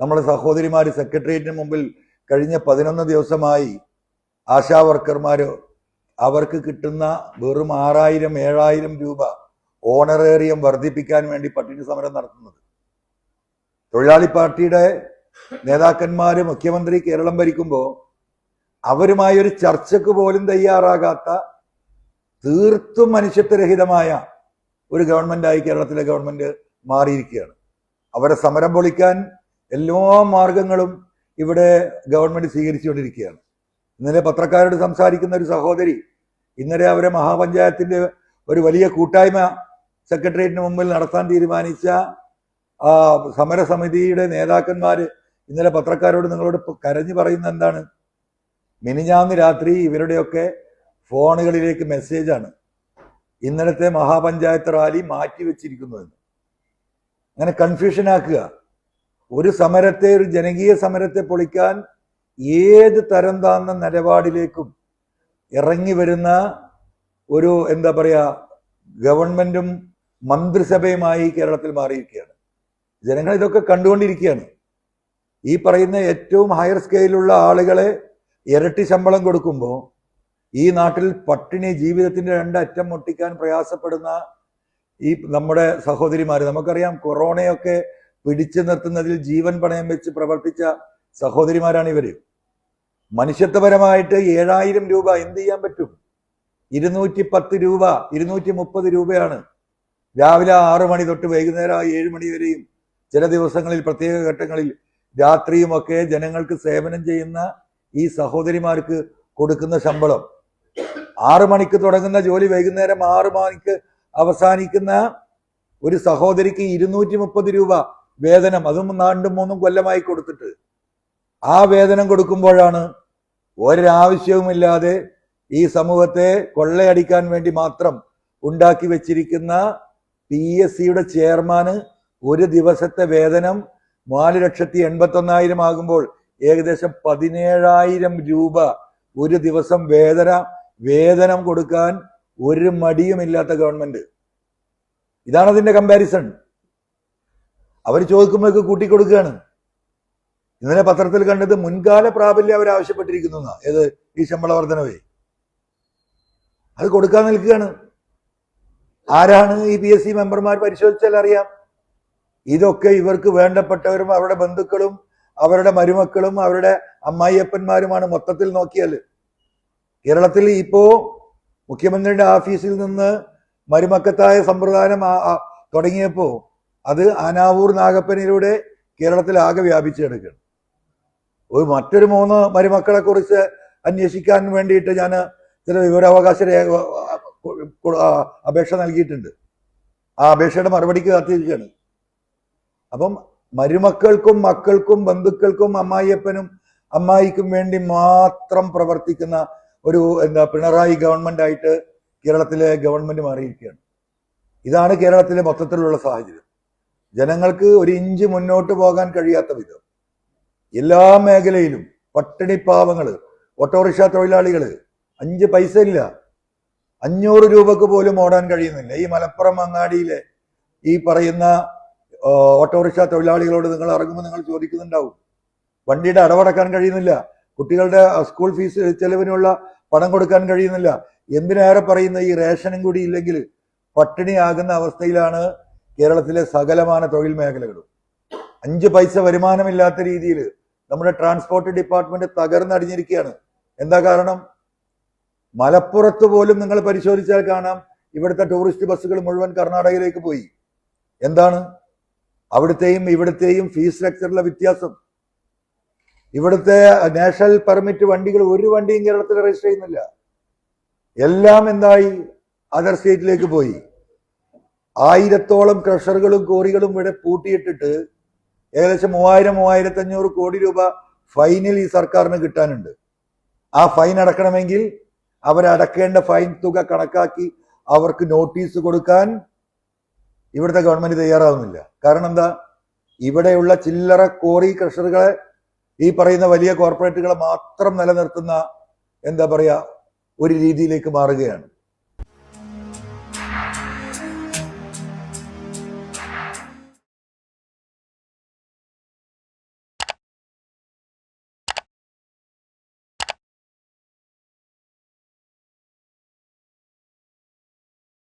നമ്മളെ സഹോദരിമാർ സെക്രട്ടേറിയറ്റിന് മുമ്പിൽ കഴിഞ്ഞ പതിനൊന്ന് ദിവസമായി ആശാ വർക്കർമാർ അവർക്ക് കിട്ടുന്ന വെറും ആറായിരം ഏഴായിരം രൂപ ഓണറേറിയം വർദ്ധിപ്പിക്കാൻ വേണ്ടി പട്ടിണി സമരം നടത്തുന്നത്. തൊഴിലാളി പാർട്ടിയുടെ നേതാക്കന്മാർ മുഖ്യമന്ത്രി കേരളം ഭരിക്കുമ്പോൾ അവരുമായി ഒരു ചർച്ചക്ക് പോലും തയ്യാറാകാത്ത തീർത്തും മനുഷ്യത്വരഹിതമായ ഒരു ഗവൺമെന്റായി കേരളത്തിലെ ഗവൺമെന്റ് മാറിയിരിക്കുകയാണ്. അവരെ സമരം പൊളിക്കാൻ എല്ലാ മാർഗങ്ങളും ഇവിടെ ഗവൺമെന്റ് സ്വീകരിച്ചുകൊണ്ടിരിക്കുകയാണ്. ഇന്നലെ പത്രക്കാരോട് സംസാരിക്കുന്ന ഒരു സഹോദരി ഇന്നലെ അവരെ മഹാപഞ്ചായത്തിന്റെ ഒരു വലിയ കൂട്ടായ്മ സെക്രട്ടേറിയറ്റിന് മുമ്പിൽ നടത്താൻ തീരുമാനിച്ച സമരസമിതിയുടെ നേതാക്കന്മാര് ഇന്നലെ പത്രക്കാരോട് നിങ്ങളോട് കരഞ്ഞു പറയുന്ന എന്താണ്? മിനിഞ്ഞാന്ന് രാത്രി ഇവരുടെയൊക്കെ ഫോണുകളിലേക്ക് മെസ്സേജാണ് ഇന്നലത്തെ മഹാപഞ്ചായത്ത് റാലി മാറ്റിവെച്ചിരിക്കുന്നു എന്ന് അങ്ങനെ കൺഫ്യൂഷൻ ആക്കുക. ഒരു സമരത്തെ ഒരു ജനകീയ സമരത്തെ പൊളിക്കാൻ ഏത് തരം താന്ന നിലപാടിലേക്കും ഇറങ്ങി വരുന്ന ഒരു എന്താ പറയുക ഗവൺമെന്റും മന്ത്രിസഭയുമായി കേരളത്തിൽ മാറിയിരിക്കുകയാണ്. ജനങ്ങൾ ഇതൊക്കെ കണ്ടുകൊണ്ടിരിക്കുകയാണ്. ഈ പറയുന്ന ഏറ്റവും ഹയർ സ്കെയിലുള്ള ആളുകളെ ഇരട്ടി ശമ്പളം കൊടുക്കുമ്പോൾ ഈ നാട്ടിൽ പട്ടിണി ജീവിതത്തിന്റെ രണ്ടറ്റം മുട്ടിക്കാൻ പ്രയാസപ്പെടുന്ന ഈ നമ്മുടെ സഹോദരിമാര് നമുക്കറിയാം കൊറോണയൊക്കെ പിടിച്ചു നിർത്തുന്നതിൽ ജീവൻ പണയം വെച്ച് പ്രവർത്തിച്ച സഹോദരിമാരാണ് ഇവർ. മനുഷ്യത്വപരമായിട്ട് ഏഴായിരം രൂപ എന്ത് ചെയ്യാൻ പറ്റും? ഇരുന്നൂറ്റി പത്ത് രൂപ ഇരുന്നൂറ്റി മുപ്പത് രൂപയാണ്. രാവിലെ ആറു മണി തൊട്ട് വൈകുന്നേരം ഏഴ് മണി വരെയും ചില ദിവസങ്ങളിൽ പ്രത്യേക ഘട്ടങ്ങളിൽ രാത്രിയുമൊക്കെ ജനങ്ങൾക്ക് സേവനം ചെയ്യുന്ന ഈ സഹോദരിമാർക്ക് കൊടുക്കുന്ന ശമ്പളം. ആറു മണിക്ക് തുടങ്ങുന്ന ജോലി വൈകുന്നേരം ആറു മണിക്ക് അവസാനിക്കുന്ന ഒരു സഹോദരിക്ക് ഇരുന്നൂറ്റി രൂപ. വേതനം അതും നാണ്ടും മൂന്നും കൊല്ലമായി കൊടുത്തിട്ട് ആ വേതനം കൊടുക്കുമ്പോഴാണ് ഒരാവശ്യവുമില്ലാതെ ഈ സമൂഹത്തെ കൊള്ളയടിക്കാൻ വേണ്ടി മാത്രം ഉണ്ടാക്കി വെച്ചിരിക്കുന്ന പി എസ് സിയുടെ ചെയർമാന് ഒരു ദിവസത്തെ വേതനം നാല് ലക്ഷത്തി എൺപത്തി ഒന്നായിരം ആകുമ്പോൾ ഏകദേശം പതിനേഴായിരം രൂപ ഒരു ദിവസം വേദന വേതനം കൊടുക്കാൻ ഒരു മടിയുമില്ലാത്ത ഗവൺമെന്റ്. ഇതാണ് അതിന്റെ കമ്പാരിസൺ അവർ ചോദിക്കുമ്പോഴൊക്കെ കൂട്ടിക്കൊടുക്കുകയാണ്. ഇന്നലെ പത്രത്തിൽ കണ്ടത് മുൻകാല പ്രാബല്യം അവർ ആവശ്യപ്പെട്ടിരിക്കുന്നു ഏത്? ഈ ശമ്പള വർധനവേ. അത് കൊടുക്കാൻ നിൽക്കുകയാണ്. ആരാണ് ഈ പി എസ് സി മെമ്പർമാർ പരിശോധിച്ചാൽ അറിയാം. ഇതൊക്കെ ഇവർക്ക് വേണ്ടപ്പെട്ടവരും അവരുടെ ബന്ധുക്കളും അവരുടെ മരുമക്കളും അവരുടെ അമ്മായിയപ്പന്മാരുമാണ് മൊത്തത്തിൽ നോക്കിയാൽ. കേരളത്തിൽ ഇപ്പോ മുഖ്യമന്ത്രിയുടെ ഓഫീസിൽ നിന്ന് മരുമക്കത്തായ സമ്പ്രദായം ആ- ആ തുടങ്ങിയപ്പോ അത് ആനാവൂർ കേരളത്തിൽ ആകെ വ്യാപിച്ചു കിടക്കുകയാണ്. ഒരു മറ്റൊരു മൂന്ന് മരുമക്കളെ കുറിച്ച് അന്വേഷിക്കാൻ വേണ്ടിയിട്ട് ഞാൻ ചില വിവരാവകാശ രേഖ അപേക്ഷ നൽകിയിട്ടുണ്ട്. ആ അപേക്ഷയുടെ മറുപടിക്ക് കാത്തിരിക്കുകയാണ്. അപ്പം മരുമക്കൾക്കും മക്കൾക്കും ബന്ധുക്കൾക്കും അമ്മായിയപ്പനും അമ്മായിക്കും വേണ്ടി മാത്രം പ്രവർത്തിക്കുന്ന ഒരു എന്താ പിണറായി ഗവൺമെന്റ് ആയിട്ട് കേരളത്തിലെ ഗവൺമെന്റ് മാറിയിരിക്കുകയാണ്. ഇതാണ് കേരളത്തിലെ മൊത്തത്തിലുള്ള സാഹചര്യം. ജനങ്ങൾക്ക് ഒരു ഇഞ്ച് മുന്നോട്ട് പോകാൻ കഴിയാത്ത വിധം എല്ലാ മേഖലയിലും പട്ടിണിപ്പാവങ്ങൾ ഓട്ടോറിക്ഷ തൊഴിലാളികൾ അഞ്ച് പൈസ ഇല്ല. അഞ്ഞൂറ് രൂപക്ക് പോലും ഓടാൻ കഴിയുന്നില്ല. ഈ മലപ്പുറം അങ്ങാടിയിലെ ഈ പറയുന്ന ഓട്ടോറിക്ഷ തൊഴിലാളികളോട് നിങ്ങൾ ഇറങ്ങുമ്പോൾ നിങ്ങൾ ചോദിക്കുന്നുണ്ടാവും. വണ്ടിയുടെ അടവടക്കാൻ കഴിയുന്നില്ല. കുട്ടികളുടെ സ്കൂൾ ഫീസ് ചെലവിനുള്ള പണം കൊടുക്കാൻ കഴിയുന്നില്ല. എന്തിനേറെ പറയുന്ന ഈ റേഷനും കൂടി ഇല്ലെങ്കിൽ പട്ടിണിയാകുന്ന അവസ്ഥയിലാണ് കേരളത്തിലെ സകലമാന തൊഴിൽ മേഖലകളും. അഞ്ച് പൈസ വരുമാനമില്ലാത്ത രീതിയിൽ നമ്മുടെ ട്രാൻസ്പോർട്ട് ഡിപ്പാർട്ട്മെന്റ് തകർന്നടിഞ്ഞിരിക്കുകയാണ്. എന്താ കാരണം? മലപ്പുറത്ത് പോലും നിങ്ങൾ പരിശോധിച്ചാൽ കാണാം ഇവിടുത്തെ ടൂറിസ്റ്റ് ബസ്സുകൾ മുഴുവൻ കർണാടകയിലേക്ക് പോയി. എന്താണ്? അവിടുത്തെയും ഇവിടുത്തെയും ഫീസ് സ്ട്രക്ചറിലെ വ്യത്യാസം. ഇവിടുത്തെ നാഷണൽ പെർമിറ്റ് വണ്ടികൾ ഒരു വണ്ടിയും കേരളത്തിൽ രജിസ്റ്റർ ചെയ്യുന്നില്ല. എല്ലാം എന്തായി? അതർ സ്റ്റേറ്റിലേക്ക് പോയി. ആയിരത്തോളം ക്രഷറുകളും കോറികളും ഇവിടെ പൂട്ടിയിട്ടിട്ട് ഏകദേശം മൂവായിരം മൂവായിരത്തി അഞ്ഞൂറ് കോടി രൂപ ഫൈനിൽ ഈ സർക്കാരിന് കിട്ടാനുണ്ട്. ആ ഫൈൻ അടക്കണമെങ്കിൽ അവരടക്കേണ്ട ഫൈൻ തുക കണക്കാക്കി അവർക്ക് നോട്ടീസ് കൊടുക്കാൻ ഇവിടുത്തെ ഗവൺമെന്റ് തയ്യാറാവുന്നില്ല. കാരണം എന്താ? ഇവിടെയുള്ള ചില്ലറ കോറി ക്രഷറുകളെ ഈ പറയുന്ന വലിയ കോർപ്പറേറ്റുകളെ മാത്രം നിലനിർത്തുന്ന എന്താ പറയാ ഒരു രീതിയിലേക്ക് മാറുകയാണ്.